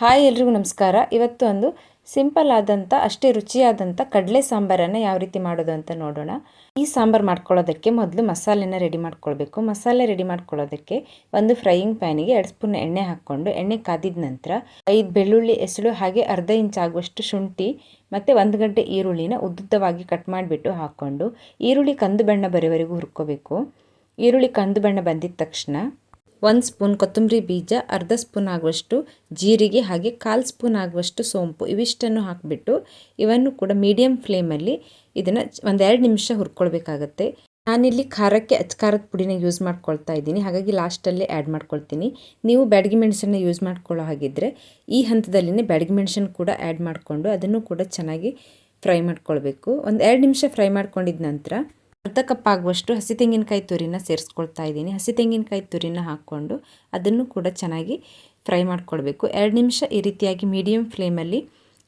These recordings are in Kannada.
ಹಾಯ್ ಎಲ್ರಿಗೂ ನಮಸ್ಕಾರ. ಇವತ್ತು ಒಂದು ಸಿಂಪಲ್ ಆದಂಥ ಅಷ್ಟೇ ರುಚಿಯಾದಂಥ ಕಡಲೆ ಸಾಂಬಾರನ್ನು ಯಾವ ರೀತಿ ಮಾಡೋದು ಅಂತ ನೋಡೋಣ. ಈ ಸಾಂಬಾರು ಮಾಡ್ಕೊಳ್ಳೋದಕ್ಕೆ ಮೊದಲು ಮಸಾಲೆನ ರೆಡಿ ಮಾಡ್ಕೊಳ್ಬೇಕು. ಮಸಾಲೆ ರೆಡಿ ಮಾಡ್ಕೊಳ್ಳೋದಕ್ಕೆ ಒಂದು ಫ್ರೈಯಿಂಗ್ ಪ್ಯಾನಿಗೆ ಎರಡು ಸ್ಪೂನ್ ಎಣ್ಣೆ ಹಾಕ್ಕೊಂಡು, ಎಣ್ಣೆ ಕಾದಿದ ನಂತರ ಐದು ಬೆಳ್ಳುಳ್ಳಿ ಎಸಳು ಹಾಗೆ ಅರ್ಧ ಇಂಚ್ ಆಗುವಷ್ಟು ಶುಂಠಿ ಮತ್ತು ಒಂದು ಗಂಟೆ ಈರುಳ್ಳಿನ ಉದ್ದುದ್ದವಾಗಿ ಕಟ್ ಮಾಡಿಬಿಟ್ಟು ಹಾಕ್ಕೊಂಡು, ಈರುಳ್ಳಿ ಕಂದು ಬಣ್ಣ ಬರೋವರೆಗೂ ಹುರ್ಕೋಬೇಕು. ಈರುಳ್ಳಿ ಕಂದು ಬಣ್ಣ ಬಂದಿದ ತಕ್ಷಣ ಒಂದು ಸ್ಪೂನ್ ಕೊತ್ತಂಬರಿ ಬೀಜ, ಅರ್ಧ ಸ್ಪೂನ್ ಆಗುವಷ್ಟು ಜೀರಿಗೆ ಹಾಗೆ ಕಾಲು ಸ್ಪೂನ್ ಆಗುವಷ್ಟು ಸೋಂಪು ಇವಿಷ್ಟನ್ನು ಹಾಕಿಬಿಟ್ಟು ಇವನ್ನು ಕೂಡ ಮೀಡಿಯಮ್ ಫ್ಲೇಮಲ್ಲಿ ಇದನ್ನು ಒಂದೆರಡು ನಿಮಿಷ ಹುರ್ಕೊಳ್ಬೇಕಾಗತ್ತೆ. ನಾನಿಲ್ಲಿ ಖಾರಕ್ಕೆ ಅಚ್ಕಾರದ ಪುಡಿನ ಯೂಸ್ ಮಾಡ್ಕೊಳ್ತಾ ಇದ್ದೀನಿ. ಹಾಗಾಗಿ ಲಾಸ್ಟಲ್ಲೇ ಆ್ಯಡ್ ಮಾಡ್ಕೊಳ್ತೀನಿ. ನೀವು ಬ್ಯಾಡಗಿ ಮೆಣಸನ್ನು ಯೂಸ್ ಮಾಡ್ಕೊಳ್ಳೋ ಹಾಗಿದ್ದರೆ ಈ ಹಂತದಲ್ಲಿನೇ ಬ್ಯಾಡಗಿ ಮೆಣಸನ್ನು ಕೂಡ ಆ್ಯಡ್ ಮಾಡಿಕೊಂಡು ಅದನ್ನು ಕೂಡ ಚೆನ್ನಾಗಿ ಫ್ರೈ ಮಾಡ್ಕೊಳ್ಬೇಕು. ಒಂದು ಎರಡು ನಿಮಿಷ ಫ್ರೈ ಮಾಡ್ಕೊಂಡಿದ್ದ ನಂತರ ಅರ್ಧ ಕಪ್ ಆಗುವಷ್ಟು ಹಸಿ ತೆಂಗಿನಕಾಯಿ ತುರಿನ ಸೇರಿಸ್ಕೊಳ್ತಾ ಇದ್ದೀನಿ. ಹಸಿ ತೆಂಗಿನಕಾಯಿ ತುರಿನ ಹಾಕ್ಕೊಂಡು ಅದನ್ನು ಕೂಡ ಚೆನ್ನಾಗಿ ಫ್ರೈ ಮಾಡ್ಕೊಳ್ಬೇಕು. ಎರಡು ನಿಮಿಷ ಈ ರೀತಿಯಾಗಿ ಮೀಡಿಯಮ್ ಫ್ಲೇಮಲ್ಲಿ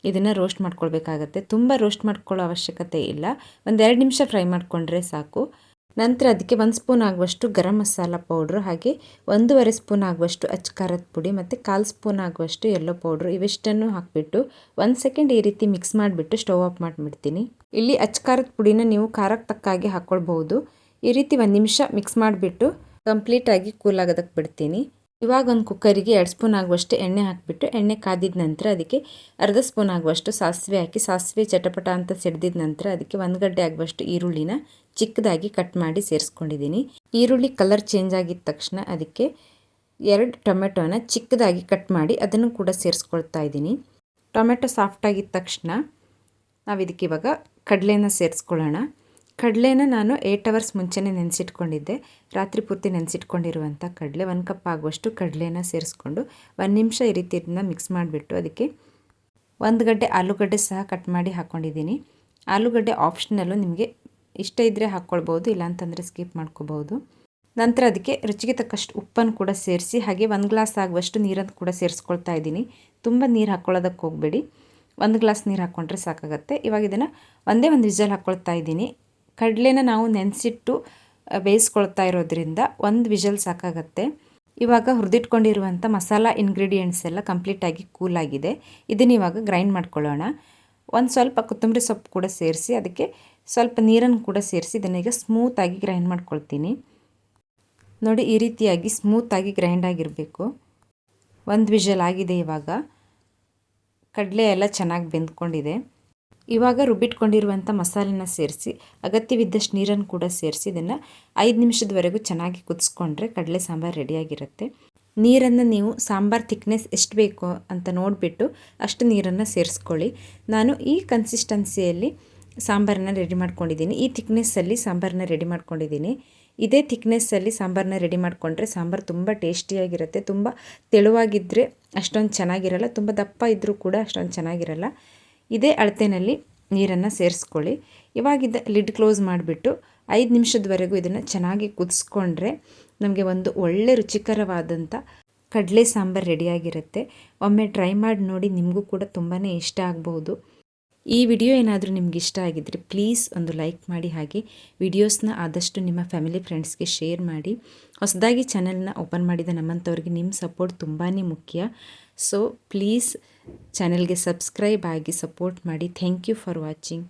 ಇದನ್ನು ರೋಸ್ಟ್ ಮಾಡ್ಕೊಳ್ಬೇಕಾಗತ್ತೆ. ತುಂಬ ರೋಸ್ಟ್ ಮಾಡ್ಕೊಳ್ಳೋ ಅವಶ್ಯಕತೆ ಇಲ್ಲ. ಒಂದೆರಡು ನಿಮಿಷ ಫ್ರೈ ಮಾಡಿಕೊಂಡ್ರೆ ಸಾಕು. ನಂತರ ಅದಕ್ಕೆ ಒಂದು ಸ್ಪೂನ್ ಆಗುವಷ್ಟು ಗರಂ ಮಸಾಲ ಪೌಡ್ರು ಹಾಗೆ ಒಂದೂವರೆ ಸ್ಪೂನ್ ಆಗುವಷ್ಟು ಅಚ್ಕಾರದ ಪುಡಿ ಮತ್ತು ಕಾಲು ಸ್ಪೂನ್ ಆಗುವಷ್ಟು ಎಲ್ಲೋ ಪೌಡ್ರು ಇವಿಷ್ಟನ್ನು ಹಾಕಿಬಿಟ್ಟು ಒಂದು ಸೆಕೆಂಡ್ ಈ ರೀತಿ ಮಿಕ್ಸ್ ಮಾಡಿಬಿಟ್ಟು ಸ್ಟವ್ ಆಫ್ ಮಾಡಿಬಿಡ್ತೀನಿ. ಇಲ್ಲಿ ಅಚ್ಕಾರದ ಪುಡಿನ ನೀವು ಖಾರಕ್ಕೆ ತಕ್ಕಾಗಿ ಹಾಕ್ಕೊಳ್ಬಹುದು ಈ ರೀತಿ ಒಂದು ನಿಮಿಷ ಮಿಕ್ಸ್ ಮಾಡಿಬಿಟ್ಟು ಕಂಪ್ಲೀಟಾಗಿ ಕೂಲ್ ಆಗೋದಕ್ಕೆ ಬಿಡ್ತೀನಿ. ಇವಾಗ ಒಂದು ಕುಕ್ಕರಿಗೆ ಎರಡು ಸ್ಪೂನ್ ಆಗುವಷ್ಟು ಎಣ್ಣೆ ಹಾಕಿಬಿಟ್ಟು, ಎಣ್ಣೆ ಕಾದಿದ ನಂತರ ಅದಕ್ಕೆ ಅರ್ಧ ಸ್ಪೂನ್ ಆಗುವಷ್ಟು ಸಾಸಿವೆ ಹಾಕಿ, ಸಾಸಿವೆ ಚಟಪಟ ಅಂತ ಸಿಡ್ದಿದ ನಂತರ ಅದಕ್ಕೆ ಒಂದು ಗಡ್ಡೆ ಆಗುವಷ್ಟು ಈರುಳ್ಳಿನ ಚಿಕ್ಕದಾಗಿ ಕಟ್ ಮಾಡಿ ಸೇರಿಸ್ಕೊಂಡಿದ್ದೀನಿ. ಈರುಳ್ಳಿ ಕಲರ್ ಚೇಂಜ್ ಆಗಿದ ತಕ್ಷಣ ಅದಕ್ಕೆ ಎರಡು ಟೊಮೆಟೊನ ಚಿಕ್ಕದಾಗಿ ಕಟ್ ಮಾಡಿ ಅದನ್ನು ಕೂಡ ಸೇರಿಸ್ಕೊಳ್ತಾ ಇದ್ದೀನಿ. ಟೊಮೆಟೊ ಸಾಫ್ಟ್ ಆಗಿದ ತಕ್ಷಣ ನಾವು ಇದಕ್ಕೆ ಇವಾಗ ಕಡಲೆನ ಸೇರಿಸ್ಕೊಳ್ಳೋಣ. ಕಡಲೆನ ನಾನು ಏಯ್ಟ್ ಅವರ್ಸ್ ಮುಂಚೆನೇ ನೆನೆಸಿಟ್ಕೊಂಡಿದ್ದೆ. ರಾತ್ರಿ ಪೂರ್ತಿ ನೆನೆಸಿಟ್ಕೊಂಡಿರುವಂಥ ಕಡಲೆ ಒಂದು ಕಪ್ ಆಗುವಷ್ಟು ಕಡಲೆನ ಸೇರಿಸ್ಕೊಂಡು ಒಂದು ನಿಮಿಷ ಈ ರೀತಿ ಇದನ್ನ ಮಿಕ್ಸ್ ಮಾಡಿಬಿಟ್ಟು ಅದಕ್ಕೆ ಒಂದು ಗಡ್ಡೆ ಆಲೂಗಡ್ಡೆ ಸಹ ಕಟ್ ಮಾಡಿ ಹಾಕ್ಕೊಂಡಿದ್ದೀನಿ ಆಲೂಗಡ್ಡೆ ಆಪ್ಷನಲ್ಲು ನಿಮಗೆ ಇಷ್ಟ ಇದ್ದರೆ ಹಾಕ್ಕೊಳ್ಬೋದು ಇಲ್ಲಾಂತಂದರೆ ಸ್ಕಿಪ್ ಮಾಡ್ಕೋಬೋದು ನಂತರ ಅದಕ್ಕೆ ರುಚಿಗೆ ತಕ್ಕಷ್ಟು ಉಪ್ಪನ್ನು ಕೂಡ ಸೇರಿಸಿ, ಹಾಗೆ ಒಂದು ಗ್ಲಾಸ್ ಆಗುವಷ್ಟು ನೀರನ್ನು ಕೂಡ ಸೇರಿಸ್ಕೊಳ್ತಾ ಇದ್ದೀನಿ. ತುಂಬ ನೀರು ಹಾಕ್ಕೊಳ್ಳೋದಕ್ಕೆ ಹೋಗಬೇಡಿ. ಒಂದು ಗ್ಲಾಸ್ ನೀರು ಹಾಕ್ಕೊಂಡ್ರೆ ಸಾಕಾಗುತ್ತೆ. ಇವಾಗ ಇದನ್ನು ಒಂದೇ ಒಂದು ವಿಜಲ್ ಹಾಕ್ಕೊಳ್ತಾ ಇದ್ದೀನಿ. ಕಡಲೆನ ನಾವು ನೆನೆಸಿಟ್ಟು ಬೇಯಿಸ್ಕೊಳ್ತಾ ಇರೋದ್ರಿಂದ ಒಂದು ವಿಜಲ್ ಸಾಕಾಗತ್ತೆ. ಇವಾಗ ಹುರಿದಿಟ್ಕೊಂಡಿರುವಂಥ ಮಸಾಲ ಇಂಗ್ರೀಡಿಯೆಂಟ್ಸ್ ಎಲ್ಲ ಕಂಪ್ಲೀಟಾಗಿ ಕೂಲಾಗಿದೆ ಇದನ್ನು ಇವಾಗ ಗ್ರೈಂಡ್ ಮಾಡ್ಕೊಳ್ಳೋಣ. ಒಂದು ಸ್ವಲ್ಪ ಕೊತ್ತಂಬರಿ ಸೊಪ್ಪು ಕೂಡ ಸೇರಿಸಿ, ಅದಕ್ಕೆ ಸ್ವಲ್ಪ ನೀರನ್ನು ಕೂಡ ಸೇರಿಸಿ ಇದನ್ನೀಗ ಸ್ಮೂತಾಗಿ ಗ್ರೈಂಡ್ ಮಾಡ್ಕೊಳ್ತೀನಿ. ನೋಡಿ, ಈ ರೀತಿಯಾಗಿ ಸ್ಮೂತಾಗಿ ಗ್ರೈಂಡ್ ಆಗಿರಬೇಕು. ಒಂದು ವಿಷಲ್ ಆಗಿದೆ ಇವಾಗ. ಕಡಲೆ ಎಲ್ಲ ಚೆನ್ನಾಗಿ ಬೆಂದ್ಕೊಂಡಿದೆ. ಇವಾಗ ರುಬ್ಬಿಟ್ಕೊಂಡಿರುವಂಥ ಮಸಾಲೆನ ಸೇರಿಸಿ, ಅಗತ್ಯವಿದ್ದಷ್ಟು ನೀರನ್ನು ಕೂಡ ಸೇರಿಸಿ ಇದನ್ನು ಐದು ನಿಮಿಷದವರೆಗೂ ಚೆನ್ನಾಗಿ ಕುದಿಸ್ಕೊಂಡ್ರೆ ಕಡಲೆ ಸಾಂಬಾರು ರೆಡಿಯಾಗಿರುತ್ತೆ. ನೀರನ್ನು ನೀವು ಸಾಂಬಾರು ಥಿಕ್ನೆಸ್ ಎಷ್ಟು ಬೇಕು ಅಂತ ನೋಡಿಬಿಟ್ಟು ಅಷ್ಟು ನೀರನ್ನು ಸೇರಿಸ್ಕೊಳ್ಳಿ. ನಾನು ಈ ಕನ್ಸಿಸ್ಟೆನ್ಸಿಯಲ್ಲಿ ಸಾಂಬಾರನ್ನ ರೆಡಿ ಮಾಡ್ಕೊಂಡಿದ್ದೀನಿ. ಈ ಥಿಕ್ನೆಸ್ಸಲ್ಲಿ ಸಾಂಬಾರನ್ನ ರೆಡಿ ಮಾಡ್ಕೊಂಡಿದ್ದೀನಿ. ಇದೇ ಥಿಕ್ನೆಸ್ಸಲ್ಲಿ ಸಾಂಬಾರನ್ನ ರೆಡಿ ಮಾಡಿಕೊಂಡ್ರೆ ಸಾಂಬಾರು ತುಂಬ ಟೇಸ್ಟಿಯಾಗಿರುತ್ತೆ, ತುಂಬ ತೆಳುವಾಗಿದ್ದರೆ ಅಷ್ಟೊಂದು ಚೆನ್ನಾಗಿರಲ್ಲ, ತುಂಬ ದಪ್ಪ ಇದ್ದರೂ ಕೂಡ ಅಷ್ಟೊಂದು ಚೆನ್ನಾಗಿರಲ್ಲ. ಇದೇ ಅಳತೆಯಲ್ಲಿ ನೀರನ್ನು ಸೇರಿಸ್ಕೊಳ್ಳಿ. ಇವಾಗಿದ್ದ ಲಿಡ್ ಕ್ಲೋಸ್ ಮಾಡಿಬಿಟ್ಟು ಐದು ನಿಮಿಷದವರೆಗೂ ಇದನ್ನು ಚೆನ್ನಾಗಿ ಕುದಿಸ್ಕೊಂಡ್ರೆ ನಮಗೆ ಒಂದು ಒಳ್ಳೆ ರುಚಿಕರವಾದಂಥ ಕಡಲೆ ಸಾಂಬಾರು ರೆಡಿಯಾಗಿರುತ್ತೆ. ಒಮ್ಮೆ ಟ್ರೈ ಮಾಡಿ ನೋಡಿ ನಿಮಗೂ ಕೂಡ ತುಂಬಾ ಇಷ್ಟ ಆಗ್ಬೋದು. ಈ ವಿಡಿಯೋ ಏನಾದರೂ ನಿಮ್ಗೆ ಇಷ್ಟ ಆಗಿದ್ದರೆ ಪ್ಲೀಸ್ ಒಂದು ಲೈಕ್ ಮಾಡಿ ಹಾಗೆ ವಿಡಿಯೋಸ್ನ ಆದಷ್ಟು ನಿಮ್ಮ ಫ್ಯಾಮಿಲಿ ಫ್ರೆಂಡ್ಸ್ಗೆ ಶೇರ್ ಮಾಡಿ. ಹೊಸದಾಗಿ ಚಾನೆಲ್ನ ಓಪನ್ ಮಾಡಿದ ನಮ್ಮಂಥವ್ರಿಗೆ ನಿಮ್ಮ ಸಪೋರ್ಟ್ ತುಂಬಾ ಮುಖ್ಯ. ಸೊ ಪ್ಲೀಸ್ ಚಾನೆಲ್ಗೆ ಸಬ್ಸ್ಕ್ರೈಬ್ ಆಗಿ ಸಪೋರ್ಟ್ ಮಾಡಿ. Thank you for watching.